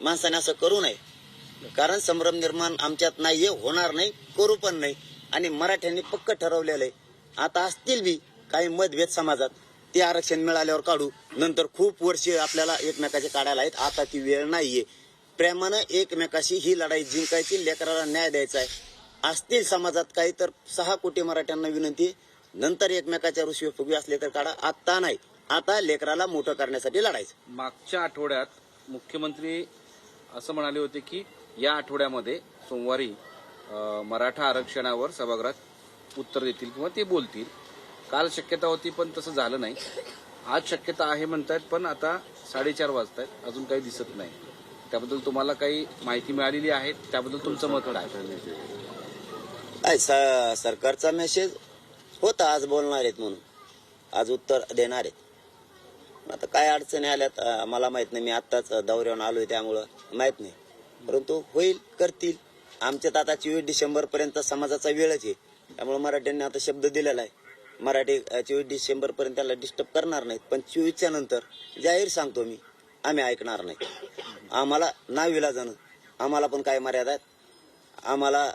माणसाने असं करू नये. कारण संभ्रम निर्माण आमच्यात नाही होणार नाही करू पण नाही. आणि मराठ्यांनी पक्क ठरवलेलं आहे. आता असतील बी काही मतभेद समाजात. ते आरक्षण मिळाल्यावर काढू. नंतर खूप वर्षे आपल्याला एकमेकाचे काढायला आहेत. आता ती वेळ नाहीये. प्रेमानं एकमेकाशी ही लढाई जिंकायची लेकराला न्याय द्यायचा आहे. असतील समाजात काही तर सहा कोटी मराठ्यांना विनंती नंतर एकमेकाच्या ऋषी फुगवी असले तर काढा. आता नाही. आता लेकराला मोठं करण्यासाठी लढायचं. मागच्या आठवड्यात मुख्यमंत्री असं म्हणाले होते की या आठवड्यामध्ये सोमवारी मराठा आरक्षणावर सभागृहात उत्तर देतील किंवा ते बोलतील. काल शक्यता होती पण तसं झालं नाही. आज शक्यता आहे म्हणतायत पण आता साडेचार वाजतायत. अजून काही दिसत नाही. त्याबद्दल तुम्हाला काही माहिती मिळालेली आहे त्याबद्दल तुमचं मत काय? सरकारचा मेसेज होता आज बोलणार आहेत म्हणून. आज उत्तर देणार आहेत. आता काय अडचणी आल्यात मला माहीत नाही. मी आत्ताच दौऱ्यावर आलोय त्यामुळं माहीत नाही. परंतु होईल करतील. आमच्यात आता चोवीस डिसेंबर पर्यंत समाजाचा वेळच आहे. त्यामुळे मराठ्यांनी आता शब्द दिलेला आहे. मराठी चोवीस डिसेंबर पर्यंत त्याला डिस्टर्ब करणार नाहीत. पण चोवीसच्या नंतर जाहीर सांगतो मी आम्ही ऐकणार नाही. आम्हाला नाविला जाणं. आम्हाला पण काय मर्यादा आहेत? आम्हाला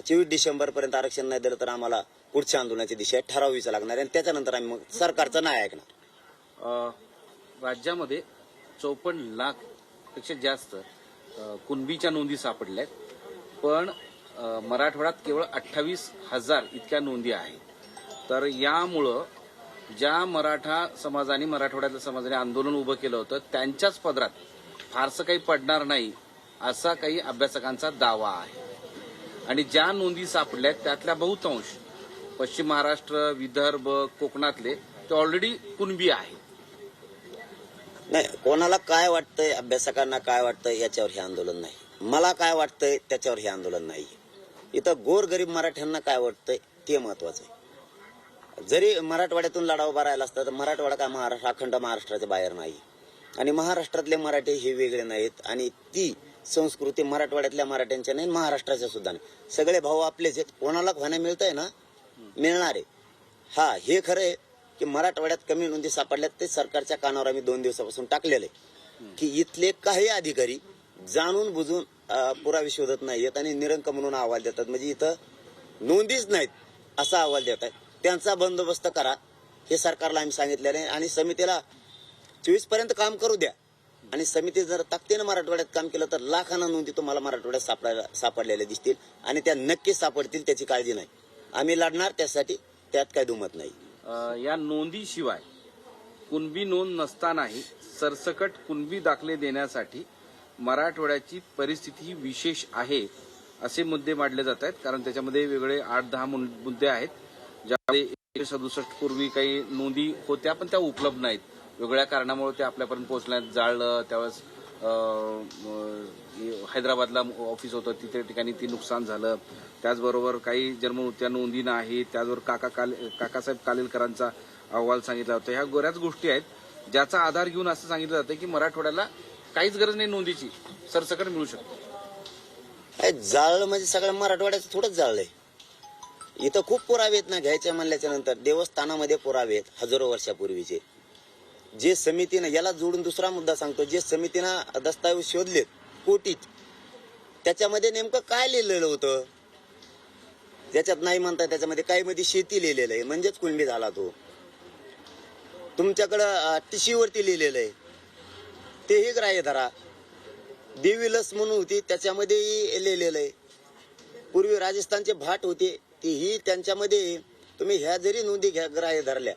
चोवीस डिसेंबर पर्यंत आरक्षण नाही दिलं तर आम्हाला पुढच्या आंदोलनाची दिशा ठरावीच लागणार आणि त्याच्यानंतर आम्ही मग सरकारचं नाही ऐकणार. राज्यामध्ये चौपन्न लाखपेक्षा जास्त कुणबीच्या नोंदी सापडल्या आहेत पण मराठवाड्यात केवळ अठ्ठावीस हजार इतक्या नोंदी आहेत. तर यामुळं ज्या मराठा समाजाने मराठवाड्यातल्या समाजाने आंदोलन उभं केलं होतं त्यांच्याच पदरात फारसं काही पडणार नाही असा काही अभ्यासकांचा दावा आहे. आणि ज्या नोंदी सापडल्या त्यातल्या बहुतांश पश्चिम महाराष्ट्र विदर्भ कोकणातले ते ऑलरेडी कुणबी आहेत. नाही कोणाला काय वाटतंय अभ्यासकांना काय वाटतंय याच्यावर हे आंदोलन नाही. मला काय वाटतंय त्याच्यावर हे आंदोलन नाही. इथं गोरगरीब मराठ्यांना काय वाटतंय ते महत्वाचं आहे. जरी मराठवाड्यातून लढा उभा राहिला असता तर मराठवाडा काय महाराष्ट्र अखंड महाराष्ट्राच्या बाहेर नाही. आणि महाराष्ट्रातले मराठी हे वेगळे नाहीत आणि ती संस्कृती मराठवाड्यातल्या मराठ्यांच्या नाही महाराष्ट्राच्या सुद्धा नाही. सगळे भाऊ आपलेच आहेत. कोणाला होण्या मिळतंय ना? मिळणार आहे. हा हे खरं आहे. की मराठवाड्यात कमी नोंदी सापडल्यात ते सरकारच्या कानावर आम्ही दोन दिवसापासून टाकलेलं. आहे की इथले काही अधिकारी जाणून बुजून पुरावे शोधत नाहीयेत आणि निरंक म्हणून अहवाल देतात. म्हणजे इथं नोंदीच नाहीत असा अहवाल देत आहेत. त्यांचा बंदोबस्त करा. हे सरकारला आम्ही सांगितलेलं आहे. आणि समितीला चोवीसपर्यंत काम करू द्या. आणि समिती जर ताकदीनं मराठवाड्यात काम केलं तर लाखांना नोंदी तुम्हाला मराठवाड्यात सापडायला सापडलेल्या दिसतील. आणि त्या नक्कीच सापडतील त्याची काळजी नाही. आम्ही लढणार त्यासाठी त्यात काय दुमत नाही. या नोंदीशिवाय कुणबी नोंद नसतानाही सरसकट कुणबी दाखले देण्यासाठी मराठवाड्याची परिस्थिती ही विशेष आहे असे मुद्दे मांडले जात आहेत. कारण त्याच्यामध्ये वेगळे आठ दहा मुद्दे आहेत. ज्यामध्ये एकशे सदुसष्ट पूर्वी काही नोंदी होत्या पण त्या उपलब्ध नाहीत. वेगळ्या कारणामुळे ते आपल्यापर्यंत पोहोचण्यात जाळलं त्यावेळेस हैदराबादला ऑफिस होतं. तिथे ठिकाणी ती नुकसान झालं. त्याचबरोबर काही जन्ममृत्या नोंदी नाही. त्याचबरोबर काका काल काकासाहेब कालेलकरांचा अहवाल सांगितला होता. ह्या बऱ्याच गोष्टी आहेत ज्याचा आधार घेऊन असं सांगितलं जातं की मराठवाड्याला काहीच गरज नाही नोंदीची. सरसकट मिळू शकते. जाळलं म्हणजे सगळं मराठवाड्याचं थोडंच जाळलंय. इथं खूप पुरावे आहेत ना घ्यायच्या म्हणल्याच्या नंतर देवस्थानामध्ये पुरावे आहेत हजारो वर्षापूर्वीचे. जे समितीनं याला जोडून दुसरा मुद्दा सांगतो जे समितीनं दस्तावेज शोधलेत कोटीत त्याच्यामध्ये नेमकं काय लिहिलेलं होतं? ज्याच्यात नाही म्हणता त्याच्यामध्ये काही मध्ये शेती लिहिलेलं आहे म्हणजेच कुणबी झाला तो. तुमच्याकडं टिशीवरती लिहिलेलं आहे. तेही ग्राह्य धरा देवी लस म्हणून होती त्याच्यामध्येही लिहिलेलं आहे. पूर्वी राजस्थानचे भाट होते तेही त्यांच्यामध्ये. तुम्ही ह्या जरी नोंदी घ्या ग्राह्य धरल्या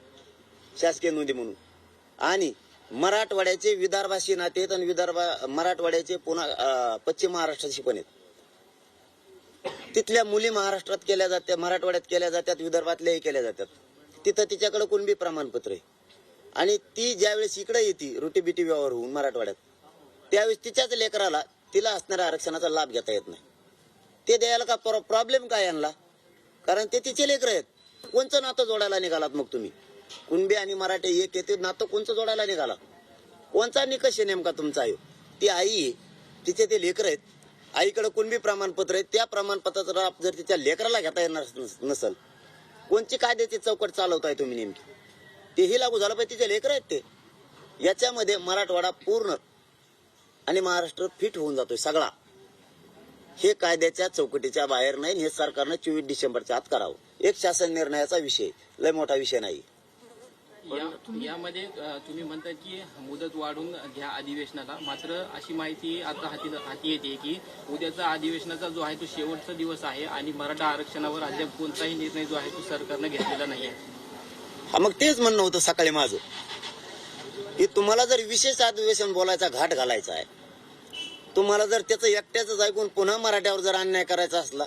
शासकीय नोंदी म्हणून. आणि मराठवाड्याचे विदर्भाशी नाते आहेत आणि विदर्भा मराठवाड्याचे पुन्हा पश्चिम महाराष्ट्राशी पण आहेत. तिथल्या मुली महाराष्ट्रात केल्या जात्या मराठवाड्यात केल्या जातात विदर्भातल्याही केल्या जातात. तिथं तिच्याकडे कुणबी प्रमाणपत्र आहे? आणि ती ज्यावेळेस इकडे येते रोटी बिटी व्यवहार होऊन मराठवाड्यात त्यावेळेस तिच्याच लेकराला तिला असणाऱ्या आरक्षणाचा लाभ घेता येत नाही. ते द्यायला का प्रॉब्लेम काय आणला? कारण ते तिचे लेकर आहेत. कोणचं नातं जोडायला निघालात मग तुम्ही? कुणबी आणि मराठे एक येते नातं कोणचं जोडायला निघाला? कोणचा निकष आहे नेमका तुमचा आहे ती आई आहे तिचे ते लेकर आहेत. आईकडे कुणबी प्रमाणपत्र आहे त्या प्रमाणपत्राचा जर तिच्या लेकराला घेता येणार नसल कोणची कायद्याची चौकट चालवताय तुम्ही नेमकी? तेही लागू झालं पाहिजे तिचे लेकर आहेत ते. याच्यामध्ये मराठवाडा पूर्ण आणि महाराष्ट्र फिट होऊन जातोय सगळा. हे कायद्याच्या चौकटीच्या बाहेर नाही हे सरकारनं चोवीस डिसेंबरच्या आत करावं. एक शासन निर्णयाचा विषय लय मोठा विषय नाही. या- यामध्ये अ, तुम्ही म्हणता की मुदत वाढून घ्या अधिवेशनाला. मात्र अशी माहिती आता हाती हाती येते की उद्याचा अधिवेशनाचा जो आहे तो शेवटचा दिवस आहे आणि मराठा आरक्षणावर अद्याप कोणताही निर्णय जो आहे तो सरकारनं घेतलेला नाही आहे हा मग तेच म्हणणं होतं सकाळी माझं. की तुम्हाला जर विशेष अधिवेशन बोलायचा घाट घालायचा आहे तुम्हाला जर त्याचं एकट्याच ऐकून पुन्हा मराठ्यावर जर अन्याय करायचा असला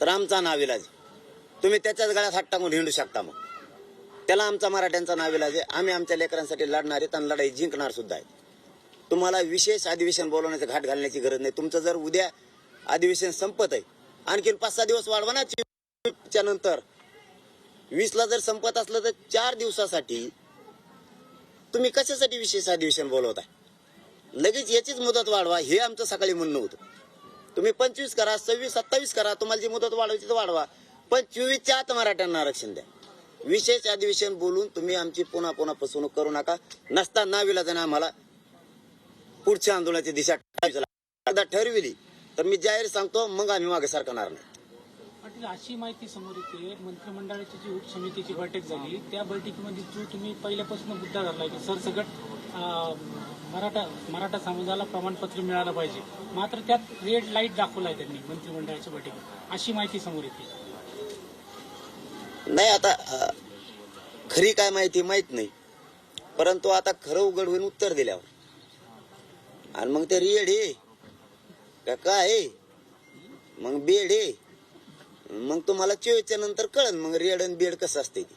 तर आमचा नाविलाज. तुम्ही त्याच्याच गळ्यात हात टाकून हिंडू शकता मग. त्याला आमचा मराठ्यांचा नाविलाज आहे. आम्ही आमच्या लेकरांसाठी लढणार आहेत आणि लढाई जिंकणार सुद्धा आहे. तुम्हाला विशेष अधिवेशन बोलवण्याचा घाट घालण्याची गरज नाही. तुमचं जर उद्या अधिवेशन संपत आहे आणखीन पाच सहा दिवस वाढवा ना च्या नंतर वीसला जर संपत असलं तर चार दिवसासाठी तुम्ही कशासाठी विशेष अधिवेशन बोलवताय? लगेच याचीच मुदत वाढवा हे आमचं सकाळी म्हणणं होतं. तुम्ही पंचवीस करा सव्वीस सत्तावीस करा तुम्हाला जी मुदत वाढवायची तर वाढवा. पण चोवीसच्या आत मराठ्यांना आरक्षण द्या. विशेष अधिवेशन बोलून तुम्ही आमची पुन्हा पुन्हा फसवणूक करू नका. नसता नाविला जाणं आम्हाला पुढच्या आंदोलनाची दिशा एकदा ठरविली तर मी जाहीर सांगतो मग आम्ही मागे सरकणार नाही. अशी माहिती समोर येते. मंत्रिमंडळाची जी उपसमितीची बैठक झाली त्या बैठकीमध्ये जो तुम्ही पहिल्यापासून मुद्दा धरला की सरसकट मराठा मराठा समाजाला प्रमाणपत्र मिळालं पाहिजे. मात्र त्यात रेड लाइट दाखवलाय त्यांनी मंत्रिमंडळाच्या बैठकीत. अशी माहिती समोर येते. नाही आता खरी काय माहिती माहीत नाही. परंतु आता खरं उघड होईन उत्तर दिल्यावर. आणि मग ते रेड हे. का काय आहे? मग बेड हे. मग तुम्हाला चोवीसच्या नंतर कळन मग रेड आणि बेड कसं असते ते.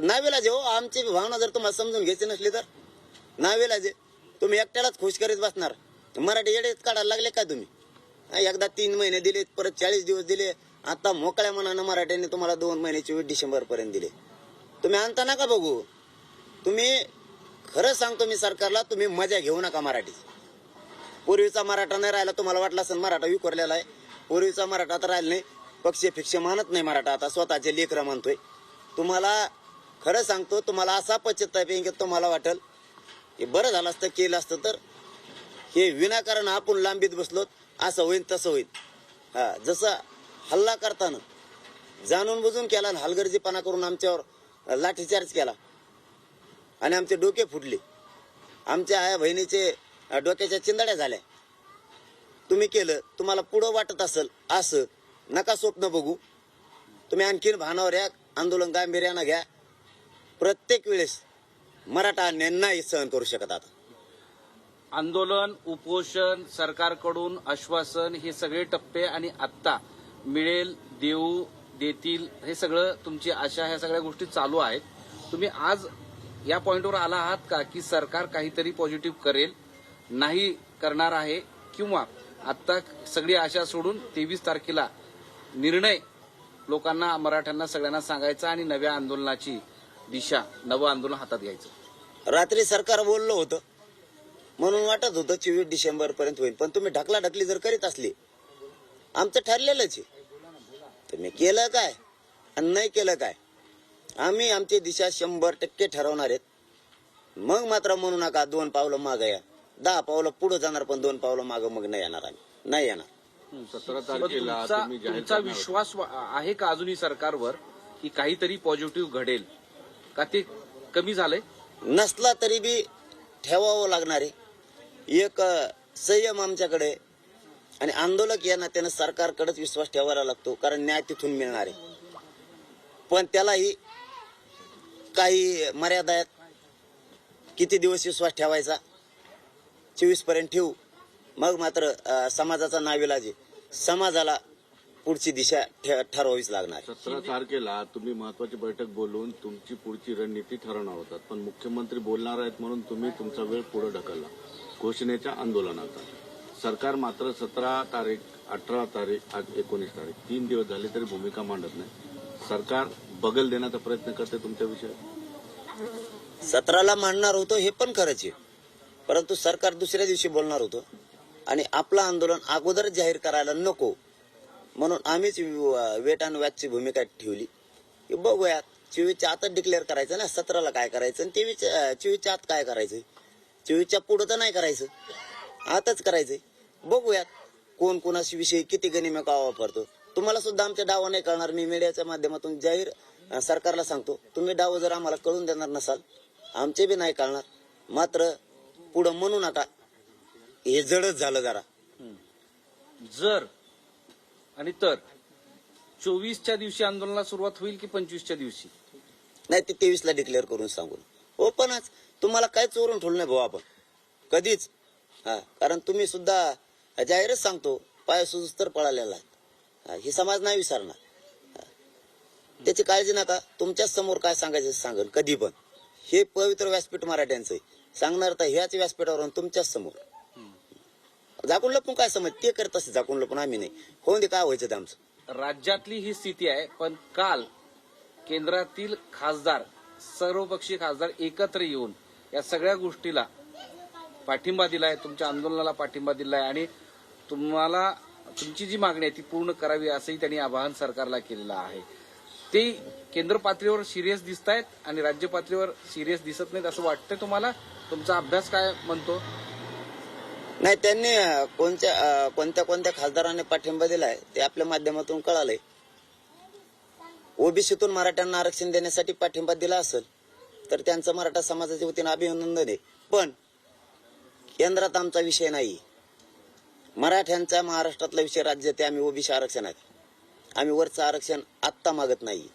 नावेला जे हो आमची भावना जर तुम्हाला समजून घ्यायची नसली तर. नावेला जे तुम्ही एकट्यालाच खुश करीत बसणार. मराठी येडेच काढायला लागले का तुम्ही? एकदा तीन महिने दिले परत चाळीस दिवस दिले. आता मोकळ्या मनानं मराठ्यांनी तुम्हाला दोन महिन्याची वीस डिसेंबर पर्यंत दिले. तुम्ही आणता नका बघू. तुम्ही खरं सांगतो मी सरकारला तुम्ही मजा घेऊ नका मराठीची पूर्वीचा मराठा नाही राहिला तुम्हाला वाटलं असेल मराठा विखुरलेला आहे. पूर्वीचा मराठा तर राहिला नाही. पक्ष फिक्ष मानत नाही मराठा. आता स्वतःचे लेकरं मानतोय तुम्हाला खरं सांगतो तुम्हाला असा पश्चाताप येईल की तुम्हाला वाटेल हे बरं झालं असतं केलं असतं तर हे विनाकारण आपण लांबीत बसलो असं होईल तसं होईल हा जसं हल्ला करताना जाणून बुजून केला आणि हलगर्जीपणा करून आमच्यावर लाठीचार्ज केला. आणि आमचे डोके फुटले. आमच्या आया बहिणीचे डोक्याच्या चिंदाड्या झाल्या. तुम्ही केलं तुम्हाला पुढं वाटत असेल असं नका स्वप्न बघू. तुम्ही आणखीन भानावर या आंदोलन गांभीर्यानं घ्या. प्रत्येक वेळेस मराठा नाही सहन करू शकत आता. आंदोलन उपोषण सरकारकडून आश्वासन हे सगळे टप्पे आणि आत्ता मिळेल देऊ देतील हे सगळं तुमची आशा ह्या सगळ्या गोष्टी चालू आहेत. तुम्ही आज या पॉईंटवर आला आहात का की सरकार काहीतरी पॉझिटिव्ह करेल नाही करणार आहे किंवा आत्ता सगळी आशा सोडून तेवीस तारखेला निर्णय लोकांना मराठ्यांना सगळ्यांना सांगायचा आणि नव्या आंदोलनाची दिशा नवं आंदोलन हातात घ्यायचं. रात्री सरकार बोललं होतं. म्हणून वाटत होतं चोवीस डिसेंबर पर्यंत होईल. पण तुम्ही ढकला ढकली जर करीत असली आमचं ठरलेलंच आहे. तुम्ही केलं काय? आणि नाही केलं काय? आम्ही आमची दिशा शंभर टक्के ठरवणार आहेत. मग मात्र म्हणू नका दोन पावलं मागं या. दहा पावलं पुढे जाणार पण दोन पावलं मागं मग नाही येणार आम्ही. नाही येणार. सतरा तारखेला तुमचा तुम्ही जाहीर तुमचा करणार होता. विश्वास वा- आहे का अजूनही सरकारवर की काहीतरी पॉझिटिव्ह घडेल? का ते कमी झालंय? नसला तरी बी ठेवावं लागणार आहे. एक अ, संयम आमच्याकडे आणि आंदोलक या नात्यानं सरकारकडेच विश्वास ठेवायला लागतो कारण न्याय तिथून मिळणार आहे. पण त्यालाही काही मर्यादा आहेत. किती दिवस विश्वास ठेवायचा? चोवीसपर्यंत ठेवू. मग मात्र समाजाचा नाविलाज आहे समाजाला पुढची दिशा ठे- ठरवावीच लागणार. सतरा तारखेला तुम्ही महत्वाची बैठक बोलून तुमची पुढची रणनीती ठरवणार होतात. पण मुख्यमंत्री बोलणार आहेत म्हणून तुम्ही तुमचा वेळ पुढे ढकलला. घोषणेच्या आंदोलनाचा. सरकार मात्र सतरा तारीख अठरा तारीख आज एकोणीस तारीख तीन दिवस झाले तरी भूमिका मांडत नाही. सरकार बगल देण्याचा प्रयत्न करते तुमच्या विषयात? सतराला मांडणार होतो हे पण खरंच आहे. परंतु सरकार दुसऱ्या दिवशी बोलणार होतं. आणि आपलं आंदोलन अगोदर जाहीर करायला नको. म्हणून आम्हीच वेट अँड वॅचची भूमिका ठेवली. की बघूयात चोवीसच्या आतच डिक्लेअर करायचं ना सतराला काय करायचं आणि तेवीस चोवीसच्या आत काय करायचं? चोवीसच्या पुढं तर नाही करायचं. आताच करायचंय. बघूयात कोण कोणाशी विषयी किती गनिम्या का वापरतो. तुम्हाला सुद्धा आमच्या डावा नाही कळणार मी मीडियाच्या माध्यमातून जाहीर सरकारला सांगतो. तुम्ही डाव जर आम्हाला कळून देणार नसाल आमचे बी नाही कळणार. मात्र पुढं म्हणू नका. हे जडच झालं जरा. जर आणि तर चोवीसच्या दिवशी आंदोलनाला सुरुवात होईल की पंचवीसच्या दिवशी? नाही ते तेवीस ला डिक्लेअर करून सांगून. ओपनच तुम्हाला काय चोरून ठेवलं नाही भाऊ आपण? कधीच. हा कारण तुम्ही सुद्धा जाहीरच सांगतो पाय सुजूस तर पळालेला आहे. हा, समाज नाही विसरणार. त्याची काळजी नका तुमच्याच समोर काय सांगायचं सांगेल कधी पण. हे पवित्र व्यासपीठ मराठ्यांचं सांगणार तर ह्याच व्यासपीठावरून तुमच्याच समोर. झाकून लपून काय समज ते करत असते झाकून लपून आम्ही नाही. होऊन दे काय व्हायचं ते आमचं. राज्यातली ही स्थिती आहे पण काल केंद्रातील खासदार सर्वपक्षीय खासदार एकत्र येऊन या सगळ्या गोष्टीला पाठिंबा दिलाय तुमच्या आंदोलनाला पाठिंबा दिलाय आणि तुम्हाला तुमची जी मागणी आहे ती पूर्ण करावी असंही त्यांनी आवाहन सरकारला केलेलं आहे. ते केंद्र पातळीवर सिरियस दिसत आहेत आणि राज्य पातळीवर सिरियस दिसत नाहीत असं वाटतंय तुम्हाला? तुमचा अभ्यास काय म्हणतो? नाही त्यांनी कोणत्या कोणत्या कोणत्या खासदारांनी पाठिंबा दिलाय ते आपल्या माध्यमातून कळालंय. ओबीसीतून मराठ्यांना आरक्षण देण्यासाठी पाठिंबा दिला असेल तर त्यांचं मराठा समाजाच्या वतीनं अभिनंदन आहे. पण केंद्रात आमचा विषय नाही. मराठ्यांचा महाराष्ट्रातला विषय राज्य ते आम्ही ओबीसी आरक्षण आहेत आम्ही वरचं आरक्षण आत्ता मागत नाही.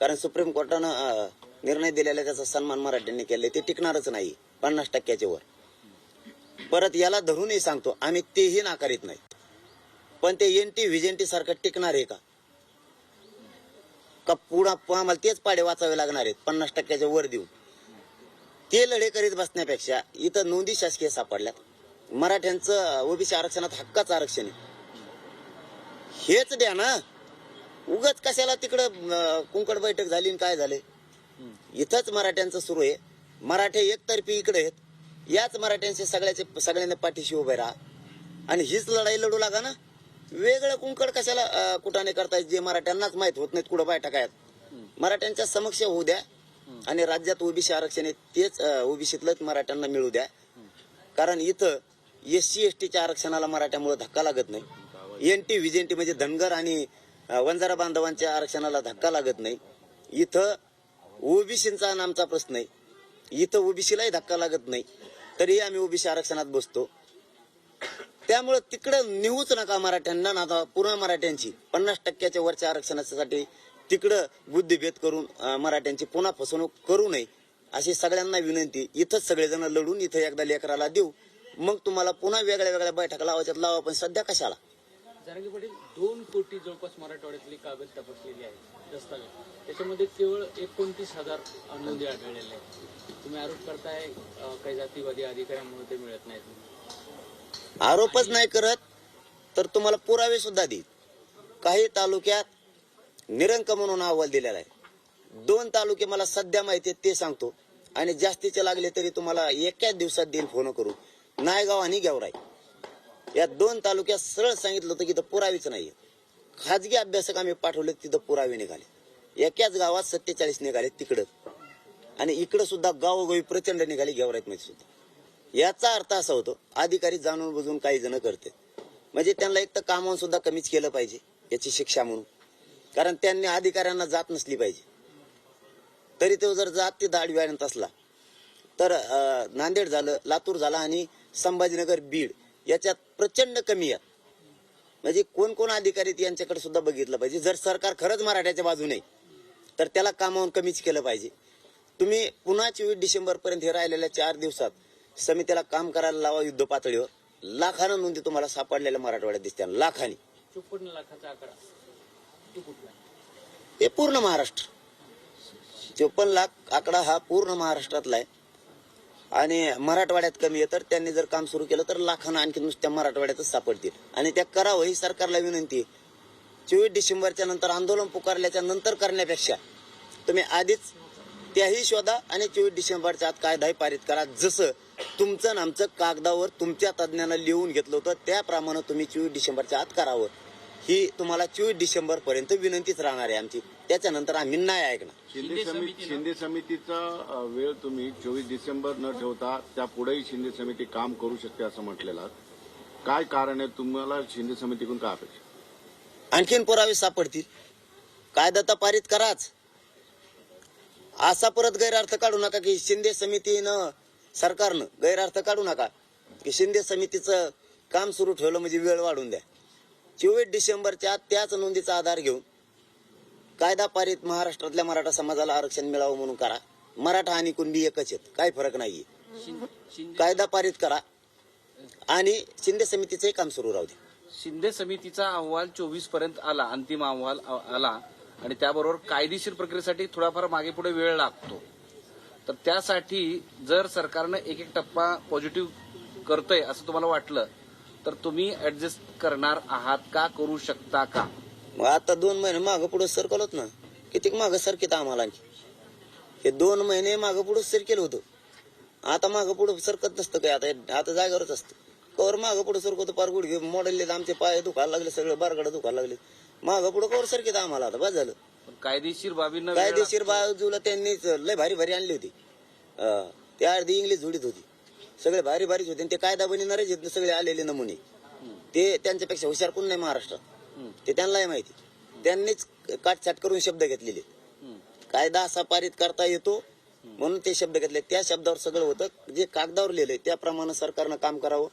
कारण सुप्रीम कोर्टानं निर्णय दिलेला त्याचा सन्मान मराठ्यांनी केलाय ते टिकणारच नाही पन्नास टक्क्याच्या वर. परत याला धरूनही सांगतो आम्ही तेही नाकारित नाही. पण ते एनटी व्हिजेंटी सारखं टिकणार आहे का? का पुढं आम्हाला तेच पाडे वाचावे लागणार आहेत पन्नास टक्क्याच्या वर देऊन? ते लढे करीत बसण्यापेक्षा इथं नोंदी शासकीय सापडल्यात. मराठ्यांचं ओबीसी आरक्षणात हक्काचं आरक्षण आहे. हेच द्या ना. उगच कशाला तिकडं कुंकड बैठक झाली आणि काय झाले इथंच मराठ्यांचं सुरू आहे. मराठे एकतर्फी इकडे आहेत. याच मराठ्यांचे सगळ्याचे सगळ्यांना पाठीशी उभे राहा. आणि हीच लढाई लढू लागा ना. वेगळं कुंकड कशाला कुठाने करतायत जे मराठ्यांनाच माहीत होत नाहीत कुठं बैठक आहेत. मराठ्यांच्या समक्ष होऊ द्या. आणि राज्यात ओबीसी आरक्षण आहे तेच ओबीसीतलंच मराठ्यांना मिळू द्या. कारण इथं एस सी एस टीच्या आरक्षणाला मराठ्यामुळे धक्का लागत नाही. एन टी व्हिजेंटी म्हणजे धनगर आणि वंजारा बांधवांच्या आरक्षणाला धक्का लागत नाही. इथं ओबीसींचा नामचा प्रश्न आहे. इथं ओबीसीलाही धक्का लागत नाही. तरीही आम्ही ओबीसी आरक्षणात बसतो. त्यामुळे तिकडं निहूच नका मराठ्यांना ना आता पूर्ण मराठ्यांची. पन्नास टक्क्याच्या वरच्या आरक्षणासाठी तिकडं बुद्धिभेद करून मराठ्यांची पुन्हा फसवणूक करू नये अशी सगळ्यांना विनंती. इथंच सगळेजण लढून इथं एकदा लेकराला देऊ. मग तुम्हाला पुन्हा वेगळ्या वेगळ्या बैठका लावायच्यात. लावा पण सध्या कशाला? जारंगी पाटील दोन कोटी जवळपास मराठवाड्यातली कागद तपासलेली आहे दस्तावेज त्याच्यामध्ये केवळ एकोणतीस हजार नोंदी आढळलेल्या आहेत तुम्ही आरोप करताय काही जातीवादी अधिकाऱ्यांमुळे ते मिळत नाहीत. आरोपच नाही करत तर तुम्हाला पुरावे सुद्धा देईल काही तालुक्यात निरंक म्हणून अहवाल दिलेला आहे. दोन तालुके मला सध्या माहिती आहेत ते सांगतो. आणि जास्तीचे लागले तरी तुम्हाला एकाच दिवसात देईल फोन करू नायगाव आणि गेवराई. या दोन तालुक्यात सरळ सांगितलं होतं की इथं नाही नाहीये. खाजगी अभ्यासक आम्ही पाठवले तिथं पुरावे निघाले. एकाच गावात सत्तेचाळीस निघाले तिकडं. आणि इकडं सुद्धा गावोगावी प्रचंड निघाले गेवराईत मध्ये सुद्धा. याचा अर्थ असा होतो अधिकारी जाणून बुजून काही जण करते. म्हणजे त्यांना एक तर कामावून सुद्धा कमीच केलं पाहिजे याची शिक्षा म्हणून. कारण त्यांनी अधिकाऱ्यांना जात नसली पाहिजे. तरी तो जर जात ते दाढ असला तर नांदेड झालं लातूर झाला आणि संभाजीनगर बीड याच्यात प्रचंड कमी आहे. म्हणजे कोण कोण अधिकारी आहेत यांच्याकडे सुद्धा बघितलं पाहिजे. जर सरकार खरंच मराठ्याच्या बाजूने तर त्याला कामावून कमीच केलं पाहिजे. तुम्ही पुन्हा चोवीस डिसेंबर पर्यंत हे राहिलेल्या चार दिवसात समितीला काम करायला लावा युद्ध पातळीवर. लाखानं नोंदी तुम्हाला सापडलेल्या मराठवाड्यात दिसत्या लाखानी. चोपन्न लाखाचा आकडा. हे पूर्ण महाराष्ट्र. चोपन्न लाख आकडा हा पूर्ण महाराष्ट्रातला आहे. आणि मराठवाड्यात कमी आहे तर त्यांनी जर काम सुरू केलं तर लाखांना आणखी नुसत्या मराठवाड्यातच सापडतील. आणि त्या करावं ही सरकारला विनंती आहे. चोवीस डिसेंबरच्या नंतर आंदोलन पुकारल्याच्या नंतर करण्यापेक्षा तुम्ही आधीच त्याही शोधा आणि चोवीस डिसेंबरच्या आत कायदाही पारित करा. जसं तुमचं आणि आमचं कागदावर तुमच्या तज्ज्ञांना लिहून घेतलं होतं त्याप्रमाणे तुम्ही चोवीस डिसेंबरच्या आत करावं. ही तुम्हाला चोवीस डिसेंबर पर्यंत विनंतीच राहणार आहे आमची. त्याच्यानंतर आम्ही नाही ऐकणार. शिंदे शिंदे समिती शिंदे समितीचा वेळ तुम्ही चोवीस डिसेंबर न ठेवता त्या पुढेही शिंदे समिती काम करू शकते असं म्हटलेलं. काय कारण आहे? तुम्हाला शिंदे समितीकडून काय अपेक्षा? आणखीन पुरावे सापडतील. कायदा तर पारित कराच. असा परत गैरअर्थ काढू नका की शिंदे समितीनं सरकारनं गैरअर्थ काढू नका. की शिंदे समितीचं काम सुरू ठेवलं म्हणजे वेळ वाढून द्या. चोवीस डिसेंबरच्या त्याच नोंदीचा आधार घेऊन कायदा पारित महाराष्ट्रातल्या मराठा समाजाला आरक्षण मिळावं म्हणून करा. मराठा आणि कुणबी एकच आहेत. काही फरक नाहीये. कायदा पारित करा आणि शिंदे समितीचंही काम सुरू राहू दे. शिंदे समितीचा अहवाल चोवीसपर्यंत आला अंतिम अहवाल आला आणि त्याबरोबर कायदेशीर प्रक्रियेसाठी थोडाफार मागे पुढे वेळ लागतो. तर त्यासाठी जर सरकारनं एक एक टप्पा पॉझिटिव्ह करतंय असं तुम्हाला वाटलं तर तुम्ही ऍडजस्ट करणार आहात का करू शकता का? मग आता दोन महिने मागं पुढे सरकवलं ना. किती मागं सरकीत आम्हाला हे दोन महिने मागं पुढे सरकेल होतं. आता मागं पुढे सरकत नसतं काय? आता आता जागेवरच असतं. कवर मागं पुढे सरकवतो पार गुडघे मोडले आमचे पाय दुखायला लागले सगळे बारगड दुखायला लागले. मागं पुढे कवर सरकीत आम्हाला आता? बस झालं. कायदेशीर बाबींना कायदेशीर. बाजूला त्यांनीच लय भारी भारी आणली होती. ते अर्धी इंग्लिश जोडीत होती. सगळे भारी भारीच होते. आणि ते कायदा बनणारेच आहेत ना सगळे आलेले नमुने. ते त्यांच्यापेक्षा हुशार कोण नाही महाराष्ट्रात? ते त्यांनाही माहिती. त्यांनीच काटछाट करून शब्द घेतलेले. कायदा असा पारित करता येतो म्हणून ते शब्द घेतले. त्या शब्दावर सगळं होतं. जे कागदावर लिहिलंय त्याप्रमाणे सरकारनं काम करावं.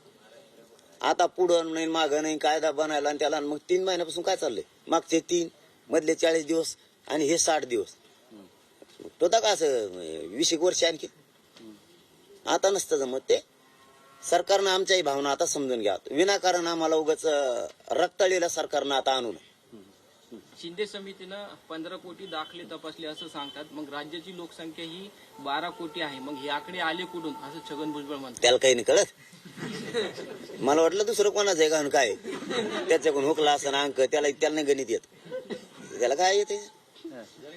आता पुढं नाही मागं नाही कायदा बनायला आणि त्याला मग तीन महिन्यापासून काय चाललंय? मागचे तीन मधले चाळीस दिवस आणि हे साठ दिवस. तो का असं वीस एक वर्ष आणखी? आता नसतं जमत ते. सरकारनं आमच्याही भावना आता समजून घ्या. विनाकारण आम्हाला उगाच रक्तळलेल्या सरकारनं आता आणू नये. शिंदे समितीनं पंधरा कोटी दाखले तपासले असं सांगतात. मग राज्याची लोकसंख्या ही बारा कोटी आहे. मग हे आकडे आले कुठून? असं छगन भुजबळ म्हणतात. त्याला काही नाही कळत. मला वाटलं दुसरं कोणाचं आहे का आणि काय? त्याच्याकडून हुकला असं अंक त्याला त्याला नाही गणित येत. त्याला काय येते?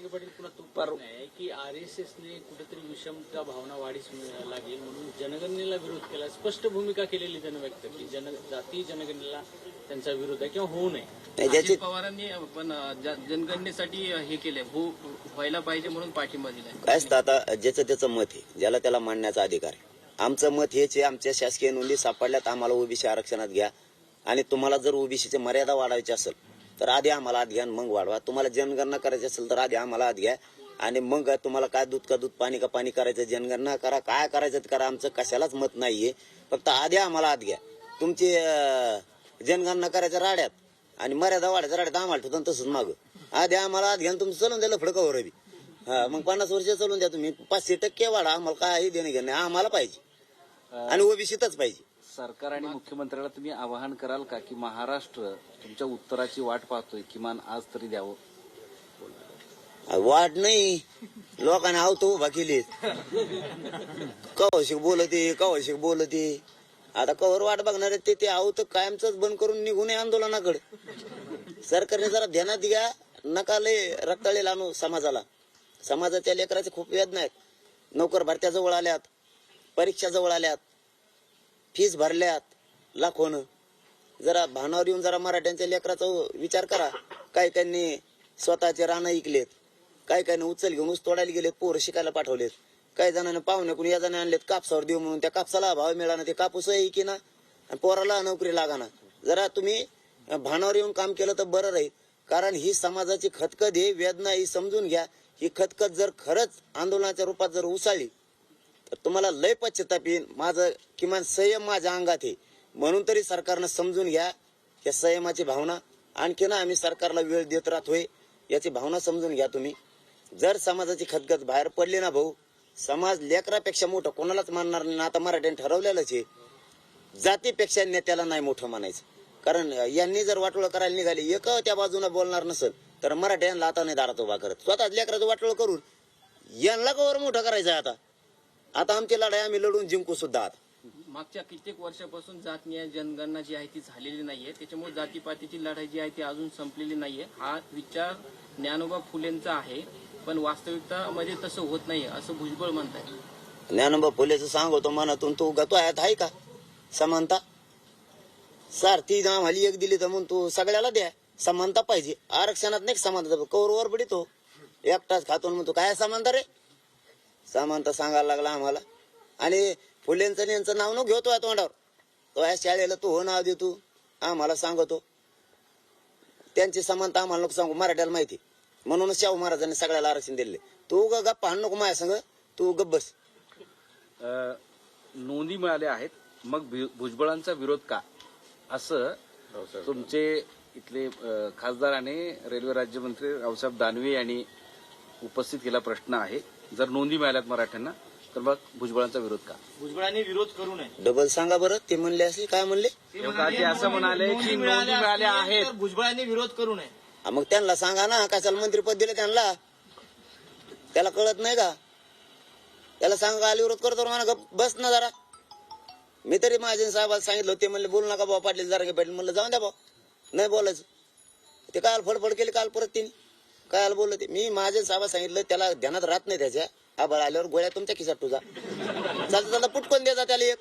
जरांगे पाटील पुन्हा तो प्रश्न आहे की आर एस एसने कुठेतरी विषमता भावना वाढीस लागेल म्हणून जनगणनेला विरोध केला. स्पष्ट भूमिका केलेली त्यानं व्यक्त की जन जाती जनगणनेला त्यांचा विरोध आहे किंवा होऊ नये. अजित पवारांनी पण जनगणनेसाठी हे केलंय. हो व्हायला पाहिजे म्हणून पाठिंबा दिलाय. काय असतं आता ज्याचं त्याचं मत आहे ज्याला त्याला मांडण्याचा अधिकार आहे. आमचं मत हेच आहे आमच्या शासकीय नोंदी सापडल्यात आम्हाला ओबीसी आरक्षणात घ्या. आणि तुम्हाला जर ओबीसीची मर्यादा वाढवायची असेल तर आधी आम्हाला आत घ्या मग वाढवा. तुम्हाला जनगणना करायची असेल तर आधी आम्हाला आत घ्या. आणि मग तुम्हाला काय दूध का दूध पाणी का पाणी करायचं जनगणना करा. काय करायचं करा. आमचं कशालाच मत नाहीये. फक्त आधी आम्हाला आत घ्या. तुमची जनगणना करायच्या राड्यात आणि मर्यादा वाढायच्या राड्यात आम्हाला ठेवतो तसंच माग. आधी आम्हाला आत घ्या तुमचं चलून द्यायला फडकावर बी. हा मग पन्नास वर्ष चालून द्या तुम्ही. पाचशे टक्के वाढा. आम्हाला काही देणं घेणं नाही. आम्हाला पाहिजे. आणि ओबीसीतच पाहिजे. सरकार आणि मुख्यमंत्र्याला तुम्ही आवाहन कराल का की महाराष्ट्र तुमच्या उत्तराची वाट पाहतोय किमान आज तरी द्यावं? वाढ नाही. लोकांना आवतो उभा केली कवशिक बोलते कवशिक बोलते? आता कवर वाट बघणार आहेत ते ते आवत कायमच बंद करून निघून नये आंदोलनाकडे. सरकारने जरा ध्यानात घ्या नका लय रक्ताळेला आणू समाजाला. समाजाच्या लेकराचे खूप वेदना आहेत. नोकर भरत्या जवळ आल्यात परीक्षा जवळ आल्यात. फीस भरल्यात लाखोनं. जरा भानावर येऊन जरा मराठ्यांच्या लेकराचा विचार करा. काही काहींनी स्वतःचे रानं ऐकलेत? काही काही उचल घेऊन ऊस तोडायला गेलेत पोरं शिकायला पाठवलेत. काही जणांना पाहुण्याकडून या जणांना आणलेत कापसावर देऊ म्हणून. त्या कापसाला भाव मिळाला ते कापूस की ना? आणि पोराला नोकरी लागाना. जरा तुम्ही भानावर येऊन काम केलं तर बरं राहील. कारण ही समाजाची खतखत ही वेदना ही समजून घ्या. ही खतखत जर खरंच आंदोलनाच्या रूपात जर उसाळली तर तुम्हाला लय पश्चाताप येईल माझं किमान संयम माझ्या अंगात आहे. म्हणून तरी सरकारनं समजून घ्या या संयमाची भावना. आणखी ना आम्ही सरकारला वेळ देत राहतोय याची भावना समजून घ्या तुम्ही. जर समाजाची खतखत बाहेर पडली ना भाऊ समाज लेकरापेक्षा मोठं कोणालाच मानणार नाही. आता मराठ्याने ठरवलेलंच आहे. जातीपेक्षा नेत्याला नाही मोठं मानायचं. कारण यांनी जर वाटोळं करायला निघाले एक त्या बाजूने बोलणार नसेल तर मराठ्यांना आता नाही दारात उभा करत. स्वतःच लेकराचं वाटोळं करून यांना कवर मोठं करायचं आहे आता. आता आमची लढाई आम्ही लढून जिंकू सुद्धा आता. मागच्या कित्येक वर्षापासून जातनीय जनगणना जी आहे ती झालेली नाहीये. त्याच्यामुळे जातीपातीची लढाई जी आहे ती अजून संपलेली नाहीये. हा विचार ज्ञानोबा फुलेंचा आहे पण वास्तविकतामध्ये तसं होत नाहीये असं भुजबळ म्हणताय ज्ञानोबा फुलेचं सांगतो मनातून तू गतो आयात आहे का? समानता सारथी आम्हाला एक दिली तर म्हणून तू सगळ्याला द्या समानता पाहिजे. आरक्षणात नाही समानता कौरवर बडितो एकटाच खातो म्हणतो काय समानता रे? समानता सांगायला लागला आम्हाला. आणि फुलेंचं यांचं नाव न घेतो या तोंडावर. तो या शाळेला तू हो नाव देतो आम्हाला सांगतो. त्यांची समानता आम्हाला नको सांगू. मराठ्याला माहिती. म्हणूनच शाहू महाराजांनी सगळ्याला आरक्षण दिले तू ग गप्पा हाण नको माझ्या संग. तू गब्बस बस. नोंदी मिळाल्या आहेत. मग भुजबळांचा विरोध का? असं तुमचे इथले खासदाराने खासदार आणि रेल्वे राज्यमंत्री रावसाहेब दानवे यांनी उपस्थित केला प्रश्न आहे. जर नोंदी मिळाल्यात मराठ्यांना तर मग भुजबळांचा विरोध का? भुजबळांनी विरोध करू नये. डबल सांगा बरं ते म्हणले असले काय म्हणले? ते असं म्हणाले की नोंदी मिळाल्या आहेत. तर भुजबळांनी विरोध करू नये. मग त्यांना सांगा ना कशाला मंत्रीपद दिलं त्यांना? त्याला कळत नाही का? त्याला सांगा आली विरोध करतो म्हणा बस ना जरा. मी तरी महाजन साहेबाला सांगितलं होते म्हणले बोलू नका बाबा पाटील जरा पाटील म्हणलं जाऊन द्या भाऊ नाही बोलायचं. ते काल फडफड केली काल परत तिने. काय बोललं ते? मी महाजन साहेबाला सांगितलं त्याला ध्यानात राहत नाही त्याच्या. आभाळ आल्यावर गोळ्या तुमच्या खिशात तुझा चालता चालता पुटकून द्यायचा त्याला एक.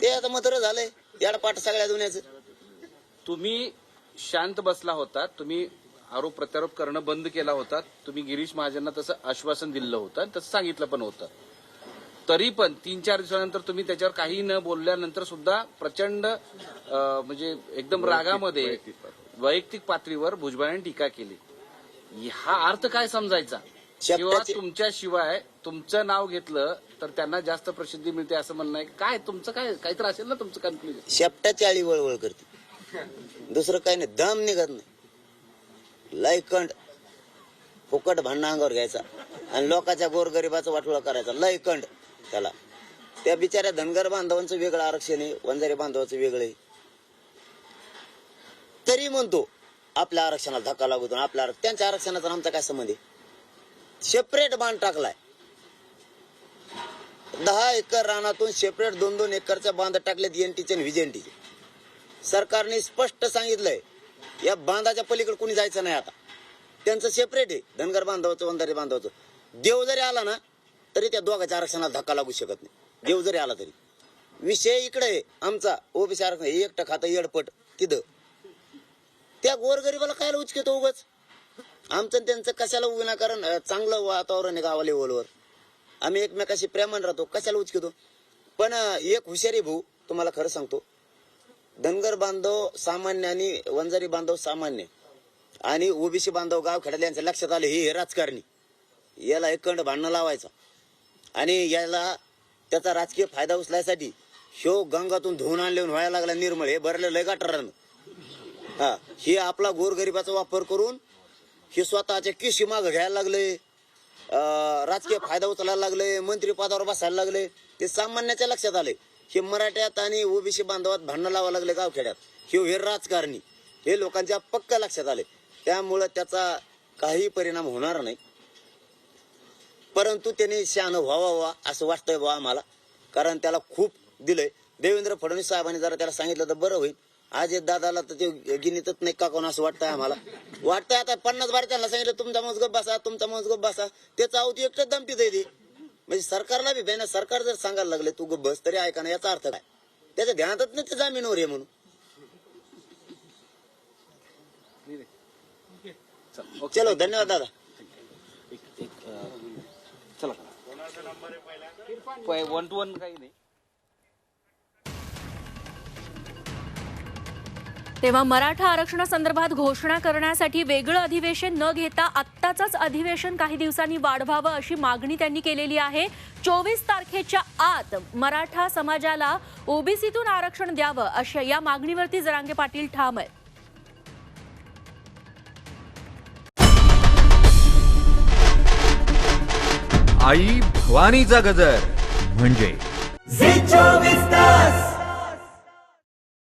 ते आता मत्र झालंय. याड पाठ सगळ्या दुनियाचं. तुम्ही शांत बसला होता. तुम्ही आरोप प्रत्यारोप करणं बंद केला होता. तुम्ही गिरीश महाजनना तसं आश्वासन दिलं होतं आणि तसं सांगितलं पण होतं. तरी पण तीन चार दिवसानंतर तुम्ही त्याच्यावर काही न बोलल्यानंतर सुद्धा प्रचंड म्हणजे एकदम रागामध्ये वैयक्तिक पातळीवर भुजबळांनी टीका केली. हा अर्थ काय समजायचा? किंवा शब्दाची- तुमच्याशिवाय तुमचं नाव घेतलं तर त्यांना जास्त प्रसिद्धी मिळते असं म्हणणं आहे. काय तुमचं काय काहीतरी असेल ना तुमचं कन्क्लुजन शेपटाची आळी वळवळ करते. दुसरं काही नाही दम निघत नाही. लयकंड फुकट भांडणं अंगावर घ्यायचा आणि लोकांच्या गोरगरिबाचा वाटोळा करायचा. लयकंड त्याला. त्या बिचाऱ्या धनगर बांधवांचं वेगळं आरक्षण आहे वंजारी बांधवाचं वेगळं आहे. तरी म्हणतो आपल्या आरक्षणाला धक्का लागतो आपल्या त्यांच्या आरक्षणाचा आमचा काय संबंध आहे? सेपरेट बांध टाकलाय. दहा एकर रानातून सेपरेट दोन दोन एकरच्या बांध टाकलेत एनटीचे आणि व्हिजेंटीचे सरकारने स्पष्ट सांगितलंय या बांधाच्या पलीकडे कोणी जायचं नाही आता. त्यांचं सेपरेट आहे धनगर बांधवाचं वंधारी बांधवाचं. देव जरी आला ना तरी त्या दोघांच्या आरक्षणाला धक्का लागू शकत नाही. देव जरी आला तरी. विषय इकडे आहे आमचा ओबीसी आरक्षण हे एकटं खातं येडपट तिथं. त्या गोरगरीबाला काय उचकेतो उगच? आमचं त्यांचं कशाला विनाकारण कारण चांगलं वातावरण आहे गावा लेवलवर? आम्ही एकमेकाशी प्रेमान राहतो कशाला उचकितो? पण एक हुशारी भाऊ तुम्हाला खरं सांगतो. धनगर बांधव सामान्य आणि वंजारी बांधव सामान्य आणि ओबीसी बांधव गाव खेड्यात यांच्या लक्षात आलं हे हे राजकारणी. याला एक कंड भांडणं लावायचा. आणि याला त्याचा राजकीय फायदा उचलायसाठी शो गंगातून धुवून आणले व्हायला लागला निर्मळ हे भरलेलं लय हा हे आपला गोरगरिबाचा वापर करून हे स्वतःच्या किशी माग घ्यायला लागले राजकीय फायदा उचलायला लागले मंत्री पदावर बसायला लागले ते सामान्याच्या लक्षात आले. हे मराठ्यात आणि ओबीसी बांधवात भांडणं लावा लागले गावखेड्यात. हे हे राजकारणी हे लोकांच्या पक्क लक्षात आले. त्यामुळं त्याचा काही परिणाम होणार नाही. परंतु त्याने शहाणं व्हावा व्हा असं वाटतंय बा आम्हाला. कारण त्याला खूप दिलंय. देवेंद्र फडणवीस साहेबांनी जरा त्याला सांगितलं तर बरं होईल. आज दादाला तर ते गिनीतच नाही का कोण असं वाटतंय आम्हाला? वाटतंय आता पन्नास बार त्यांना सांगितलं तुमचा मज गप बसा तुमचा मज गप बसा. त्याचा अवधी एकटं दमटीत आहे ते म्हणजे सरकारला बी बेना सरकार जर सांगायला लागले तू गप बस तरी ऐका ना याचा अर्थ काय? त्याच्या ध्यानातच नाही ते जामीनवर आहे म्हणून. चलो धन्यवाद दादा. चला वन टू वन काही नाही. तेव्हा मराठा आरक्षणासंदर्भात घोषणा करण्यासाठी वेगळं अधिवेशन न घेता आत्ताच अधिवेशन काही दिवसांनी वाढवावं अशी मागणी त्यांनी केलेली आहे. चोवीस तारखेच्या आत मराठा समाजाला ओबीसीतून आरक्षण द्यावं अशा या मागणीवरती जरांगे पाटील ठाम आहेत. आई भवानीचा गजर म्हणजे झी चोवीस तास.